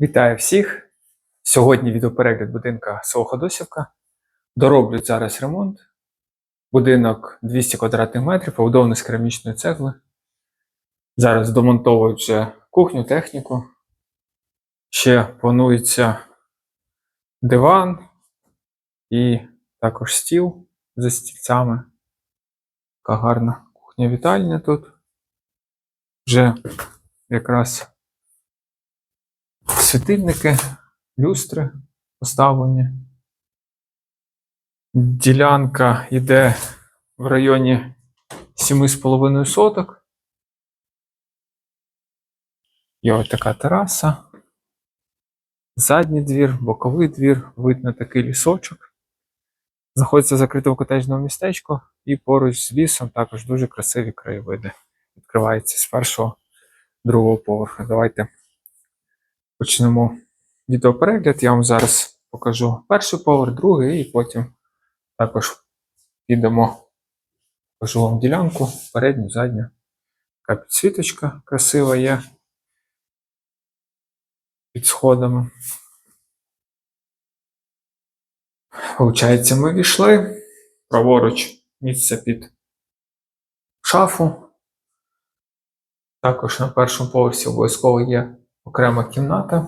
Вітаю всіх! Сьогодні відеоперегляд будинка село Ходосівка. Дороблють зараз ремонт. Будинок 200 квадратних метрів, побудований з керамічної цегли. Зараз домонтовують вже кухню, техніку. Ще планується диван і також стіл за стільцями. Така гарна кухня-вітальня тут. Вже якраз світильники, люстри поставлені. Ділянка йде в районі 7,5 соток. Є ось така тераса. Задній двір, боковий двір, вид на такий лісочок. Знаходиться в закритому котеджному містечку і поруч з лісом також дуже красиві краєвиди. Відкривається з першого другого поверху. Давайте почнемо відеоперегляд. Я вам зараз покажу перший поверх, другий, і потім також підемо, покажу вам ділянку, передню, задню. Така підсвіточка красива є під сходами. Получається, ми війшли. Праворуч місце під шафу. Також на першому поверсі обов'язково є окрема кімната.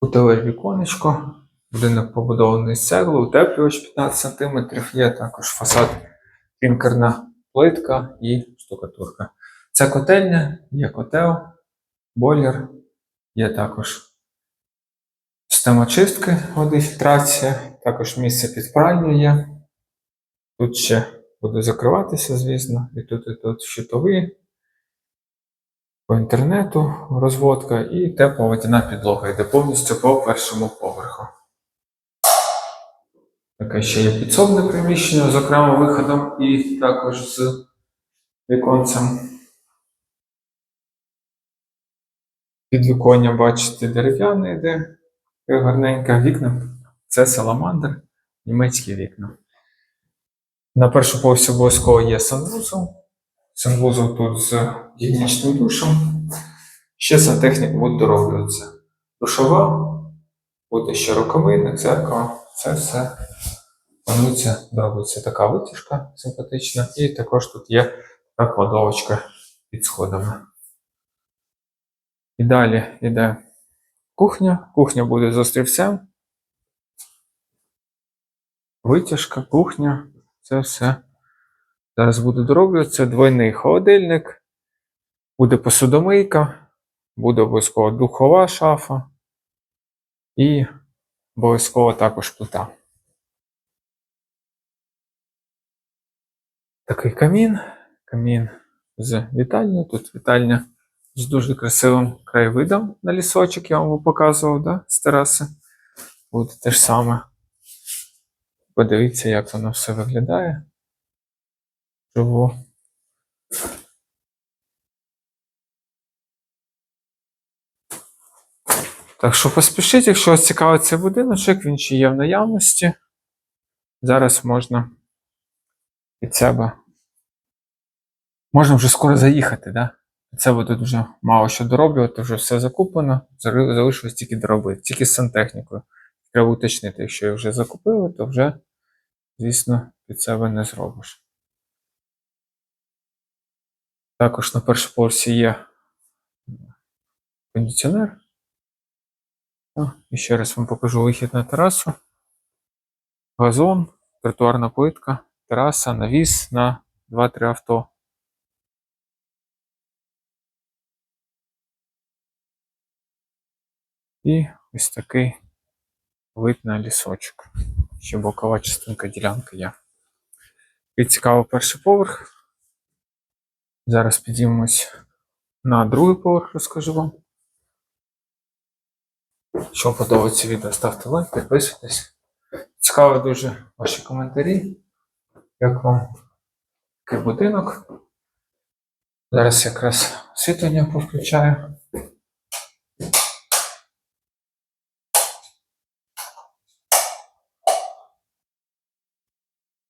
Кутове віконечко. Будинок побудований з цегли, утеплювач 15 см, є також фасад клінкерна плитка і штукатурка. Це котельня, є котел, бойлер, є також система чистки води, фільтрація, також місце під пральню є. Тут ще буде закриватися, звісно, і тут, і тут щитові, по інтернету розводка і тепла водяна підлога йде повністю по першому поверху. Таке ще є підсобне приміщення з окремим виходом і також з віконцем. Підвіконня, бачите, дерев'яне йде, гарненьке вікна. Це саламандр, німецькі вікна. На першому поверсі обов'язково є санвузол. Санвузол тут з гігієнічним душем. Ще сантехніка буде дороблюватися. Душова, буде ще рукавина, дзеркало. Це все планується доробиться така витяжка симпатична. І також тут є така кладовочка під сходами. І далі йде кухня. Кухня буде з острівцем. Витяжка, кухня. Це все. Зараз буде дороблювати. Це двойний холодильник, буде посудомийка, буде обов'язково духова шафа і обов'язково також плита. Такий камін. Камін з вітальні. Тут вітальня з дуже красивим краєвидом на лісочок, я вам показував, да? з тераси. Буде те ж саме. Подивіться, як воно все виглядає. Живу. Так що поспішіть, якщо вас цікавить цей будиночок, він ще є в наявності. Зараз можна від себе. Можна вже скоро заїхати, да? Це буде дуже мало що дороблювати, вже все закуплено. Залишилось тільки доробити, тільки з сантехнікою. Треба уточнити, якщо її вже закупили, то вже, звісно, під себе не зробиш. Також на першому поверсі є кондиціонер. О, І ще раз вам покажу вихід на терасу. Газон, тротуарна плитка, тераса, навіс на 2-3 авто. І ось такий вид на лісочок. Ще бокова частинка ділянки є. І цікаво перший поверх. Зараз підіймемось на другий поверх, розкажу вам. Якщо подобається відео, ставте лайк, підписуйтесь. Цікаво дуже ваші коментарі. Як вам такий будинок? Зараз якраз освітлення повключаю.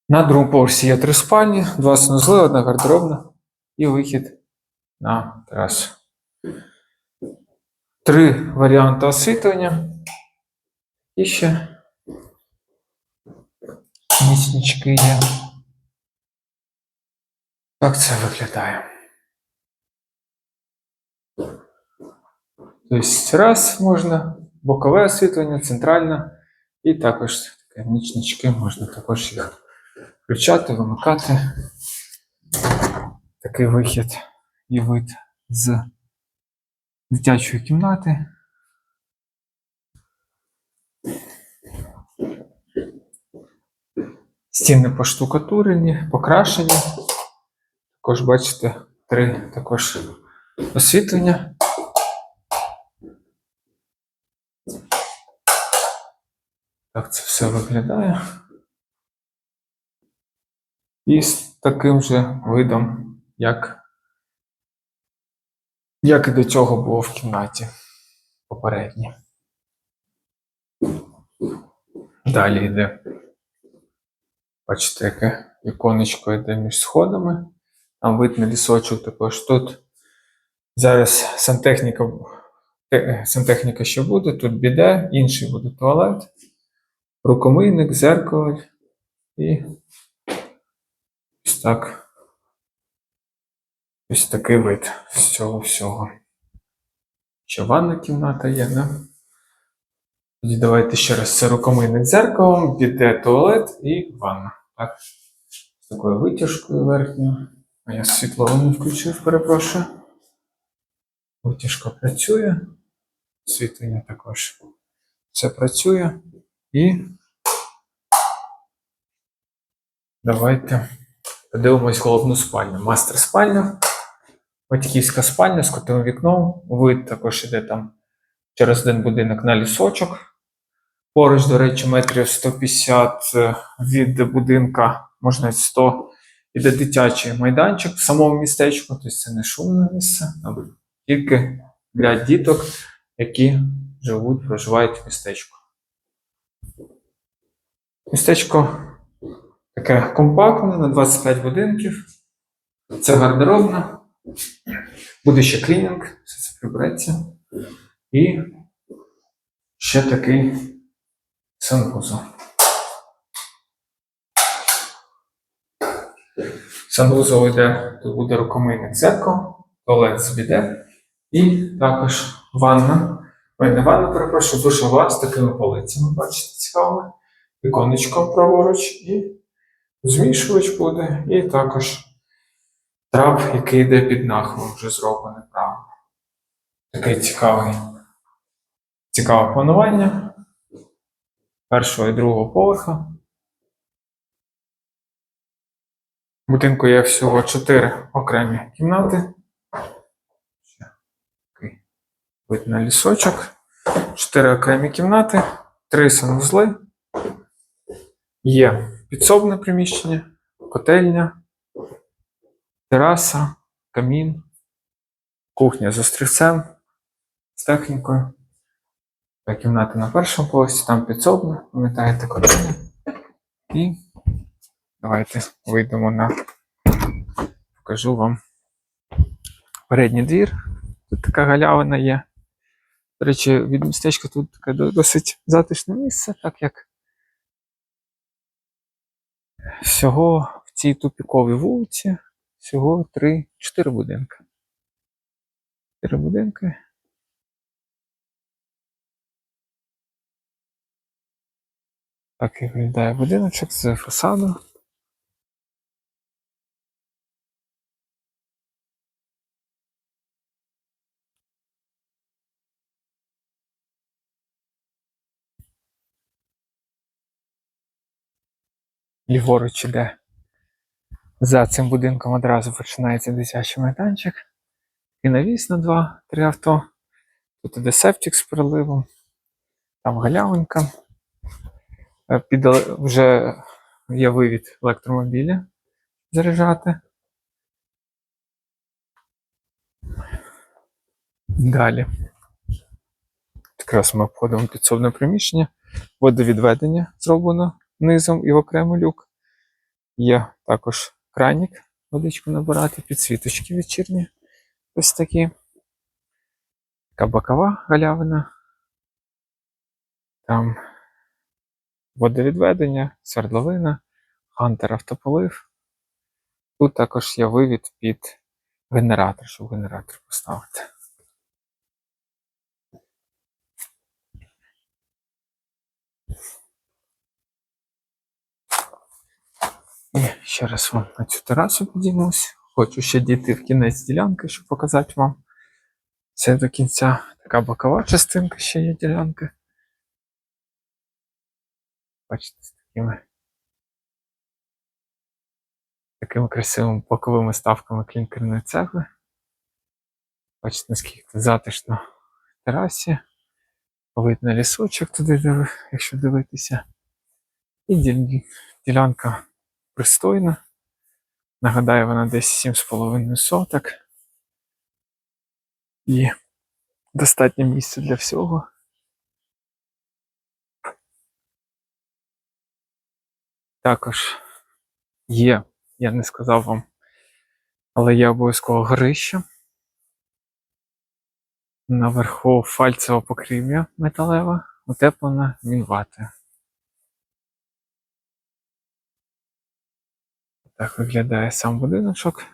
На другому поверсі є три спальні, два санузли, одна гардеробна і вихід на терасу. Три варіанти освітлення. І ще міснички є. Так це виглядає. Тобто раз можна, бокове освітлення, центральне, і також таке нічнички, можна також їх Включати, вимикати. Такий вихід і вид з дитячої кімнати. Стіни поштукатурені, покрашені. Також бачите, три також освітлення. Так це все виглядає. І з таким же видом, як, як і до цього було в кімнаті попередній. Далі йде. Бачите, яке іконечко йде між сходами. Там вид на лісочок також тут. Зараз сантехніка, сантехніка ще буде, тут біде, інший буде туалет, рукомийник, зеркало і так. Ось такий вид з цього всього. Ще ванна кімната є, да? Тоді давайте ще раз. Це рукомийник з зеркалом, біде туалет і ванна. Так. З такою витяжкою верхньою. А я світло не включив, перепрошую. Витяжка працює. Світлення також. Все працює. І давайте подивимось головну спальню. Мастер спальня. Батьківська спальня з котовим вікном. Вид також іде там через один будинок на лісочок. Поруч, до речі, метрів 150 е, від будинка, можна навіть 100, іде дитячий майданчик в самому містечку, тобто це не шумне місце, тільки для діток, які живуть, проживають в містечку. Містечко таке компактне на 25 будинків. Це гардеробна. Буде ще клінінг, все це прибереться. І ще такий санвузол. Санвузол йде, тут буде рукомийник зеркало, туалет з біде. І також ванна. Ой, не ванна, перепрошую, душова з такими полицями, бачите, цікавими. Віконечко праворуч і змішувач буде. І також трап, який йде під нахилом, вже зроблений правильно. Такий цікавий. Цікаве планування першого і другого поверха. В будинку є всього 4 окремі кімнати. Вид на лісочок. 4 окремі кімнати, 3 санвузли. Є підсобне приміщення, котельня, тераса, камін, кухня з острівцем, з технікою. Кімната на першому поверсі, там підсобна, пам'ятаєте, котельня. І давайте вийдемо на. Покажу вам передній двір. Тут така галявина є. До речі, від містечка тут таке досить затишне місце, так як всього в цій тупіковій вулиці всього 3-4 будинки. 4 будинки. Так і виглядає будиночок з фасаду. Ліворуч іде. За цим будинком одразу починається дитячий майданчик. І навіс на 2-3 авто. Тут іде септик з приливом. Там галявинка. Е, Під вже є вивід електромобіля заряджати. Далі. Якраз ми обходимо підсобне приміщення. Водовідведення зроблено низом і в окремий люк. Є також кранік, водичку набирати, підсвіточки вечірні. Ось такі. Така бокова галявина. Там водовідведення, свердловина, хантер автополив. Тут також є вивід під генератор, щоб генератор поставити. І ще раз вам на цю терасу підіймусь. Хочу ще дійти в кінець ділянки, щоб показати вам. Це до кінця така бокова частинка ще є ділянки. Бачите, з такими, такими красивими боковими ставками клінкерної цегли. Бачите, наскільки затишно в терасі. Видно лісочок туди, якщо дивитися. І ділянка пристойна. Нагадаю, вона десь 7,5 соток. І достатньо місця для всього. Також є, я не сказав вам, але є обов'язково горище. Наверху фальцева покрівля металева, утеплена мінвати. Так виглядає сам будиночок.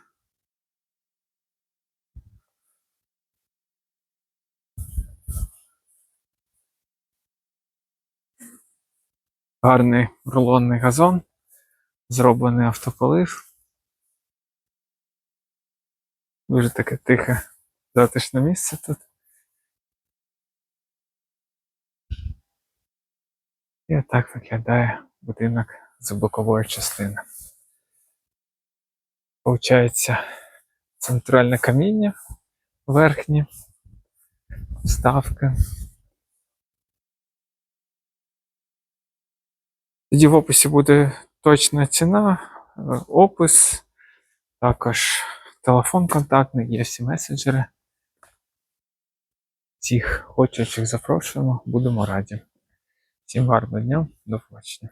Гарний рулонний газон, зроблений автополив. Дуже таке тихе, затишне місце тут. І отак виглядає будинок з бокової частини. Получається центральне каміння верхнє, вставки. Тоді в описі буде точна ціна, е, опис, також телефон контактний, є всі месенджери. Всіх хочучих запрошуємо, будемо раді. Всім гарного дня, до побачення.